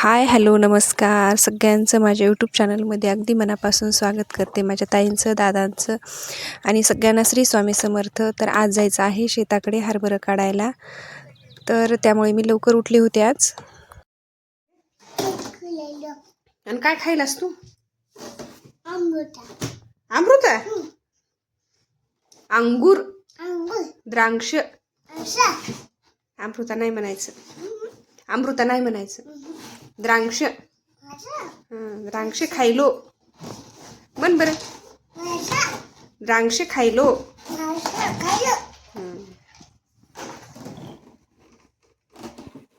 Hi hello नमस्कार. सगळ्यांचं माझ्या यूट्यूब चॅनलमध्ये अगदी मनापासून स्वागत करते माझ्या ताईंचं दादांचं आणि सगळ्यांना श्री स्वामी समर्थ. तर आज जायचं आहे शेताकडे हरभरं काढायला. तर त्यामुळे मी लवकर उठले होते आज. आणि काय खायलास तू? अमृता. अंगूर. द्रांक्ष. अमृता नाही म्हणायचं. अमृता नाही म्हणायचं. द्रांक्ष. असा द्रांक्ष खायलो. बन बरं. असा द्रांक्ष खायलो.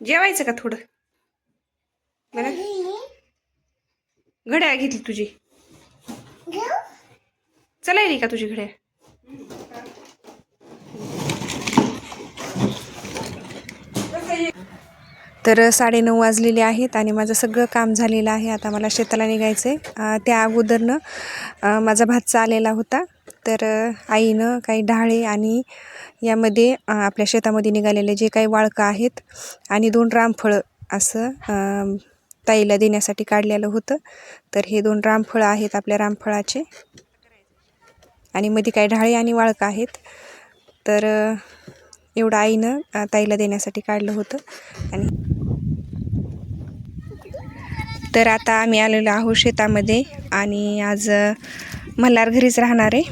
जेवायचं का थोडं? बरं. घड्याळ घेतली तुझी. चलायली का तुझी घड्याळ? तर साडेनऊ वाजलेले आहेत आणि माझं सगळं काम झालेलं आहे. आता मला शेताला निघायचं आहे त्या अगोदरनं माझा भातचा आलेला होता. तर आईनं काही ढाळे आणि यामध्ये आपल्या शेतामध्ये निघालेले जे काही वाळकं आहेत आणि दोन रामफळं असं ताईला देण्यासाठी काढलेलं होतं. तर हे दोन रामफळं आहेत आपल्या रामफळाचे. आणि मध्ये काही ढाळे आणि वाळकं आहेत. तर एवढं आईनं ताईला देण्यासाठी काढलं होतं. आणि तर आता आम्ही आलेलो आहोत शेतामध्ये आणि आज मल्हार घरीच राहणार आहे.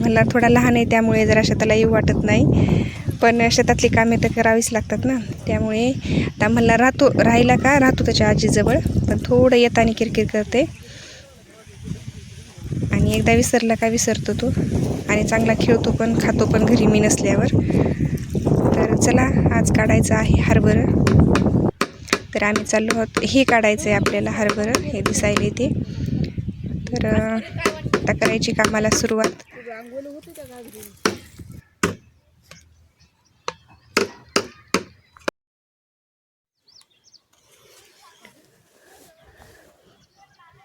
मल्हार थोडा लहान आहे त्यामुळे जरा शेताला येऊ वाटत नाही. पण शेतातली कामे तर करावीच लागतात ना. त्यामुळे आता मल्हार राहतो राहिला का? राहतो त्याच्या आजीजवळ. पण थोडं येताना किरकिर करते. आणि एकदा विसरला का विसरतो तो. आणि चांगला खेळतो पण खातो पण घरी मी नसल्यावर. तर चला आज काढायचं आहे हरभरं. तर आम्ही चाललो आहोत. हे काढायचं आहे आपल्याला हरभरं. हे दिसायला ते तर आता करायची कामाला सुरुवात.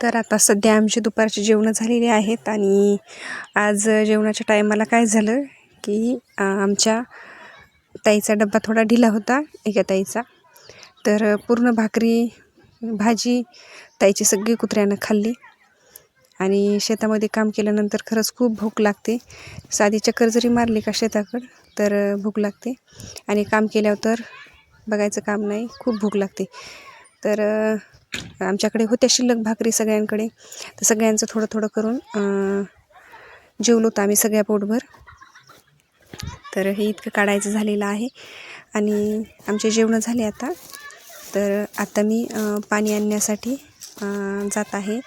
तर आता सध्या आमची दुपारची जेवणं झालेली आहेत आणि आज जेवणाच्या टायमाला काय झालं की आमच्या ताईचा डब्बा थोडा ढिला होता एका ताईचा. तर पूर्ण भाकरी भाजी ताईची सगळी कुत्र्यानं खाल्ली आणि शेतामध्ये काम केल्यानंतर खरंच खूप भूक लागते. साधी चक्कर जरी मारली का शेताकडं तर भूक लागते आणि काम केल्यावर तर बघायचं काम नाही खूप भूक लागते. तर आमच्याकडे होत्या शिल्लक भाकरी सगळ्यांकडे. तर सगळ्यांचं थोडं थोडं करून जेवलो होतो आम्ही सगळ्या पोटभर. तर हे इतकं काढायचं झालेलं आहे. आणि आमचे जेवणं झाले आता. तर आता मी पाणी आणण्यासाठी जात आहे.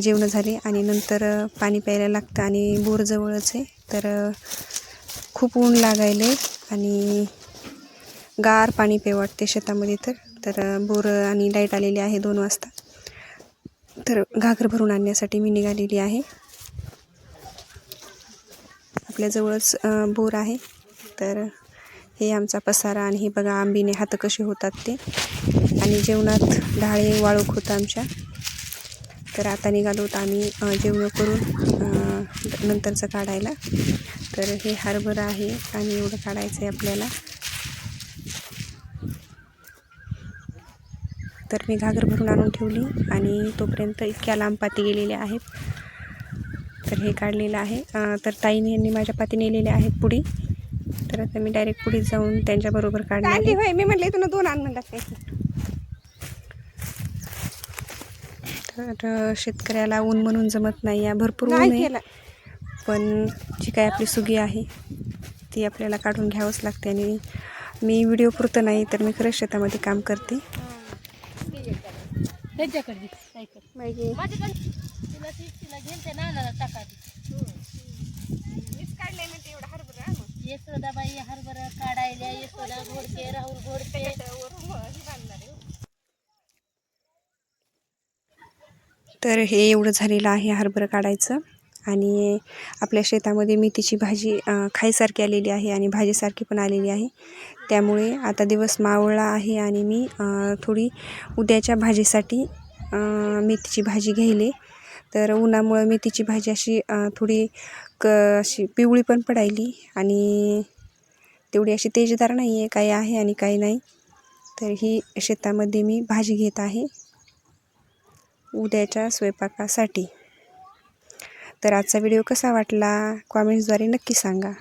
जेवणं झाले आणि नंतर पाणी प्यायला लागतं आणि बोर जवळच आहे. तर खूप ऊन लागायले आणि गार पाणी पे वाटते शेतामध्ये तर. तर बोर आणि लाइट आलेली आहे दोन वाजता. तर घागर भरून आणण्यासाठी मी निघालेली आहे. आपल्याजवळच बोर आहे. तर हे आमचा पसारा आणि हे बघा आंबीने हात कसे होतात ते. आणि जेवणात डाळे वाळूक होतं आमच्या. तर आता निघालो तर आम्ही जेवण करून नंतरचं काढायला. तर हे हरभरा आहे आणि एवढं काढायचं आहे आपल्याला. तर मी घागर भरून आणून ठेवली आणि तोपर्यंत इतक्या लांब पाती गेलेल्या आहेत. तर हे काढलेलं आहे. तर ताईने यांनी माझ्या पाती नेलेल्या आहेत पुढे तर आता मी डायरेक्ट पुढे जाऊन त्यांच्याबरोबर आहे. होय मी म्हटले तुला दोन आण म्हणतात तर शेतकऱ्याला ऊन म्हणून जमत नाही या. भरपूर ऊन आहे. पण जी काय आपली सुगी आहे ती आपल्याला काढून घ्यावंच लागते आणि मी व्हिडिओ पुरतं नाही तर मी खरंच शेतामध्ये काम करते. त्यांच्याकडे. माझ्याकडे. तिला ती तिला घेऊन त्या नानाला टाका यशोदाबाई हरभरा काढायला यशोदा घोडके राहुल घोडके. तर हे एवढं झालेलं आहे हरभरं काढायचं. आणि आपल्या शेतामध्ये मेथीची भाजी खायसारखी आलेली आहे आणि भाजीसारखी पण आलेली आहे. त्यामुळे आता दिवस मावळला आहे आणि मी थोडी उद्याच्या भाजीसाठी मेथीची भाजी घ्यायले तर उन्हामुळं मेथीची भाजी अशी थोडी क अशी पिवळी पण पडायली आणि तेवढी अशी तेजदार नाही आहे काही आहे आणि काही नाही. तर ही शेतामध्ये मी भाजी घेत आहे उद्याच्या स्वयंपाकासाठी. तर आजचा व्हिडिओ कसा वाटला? कॉमेंट्सद्वारे नक्की सांगा.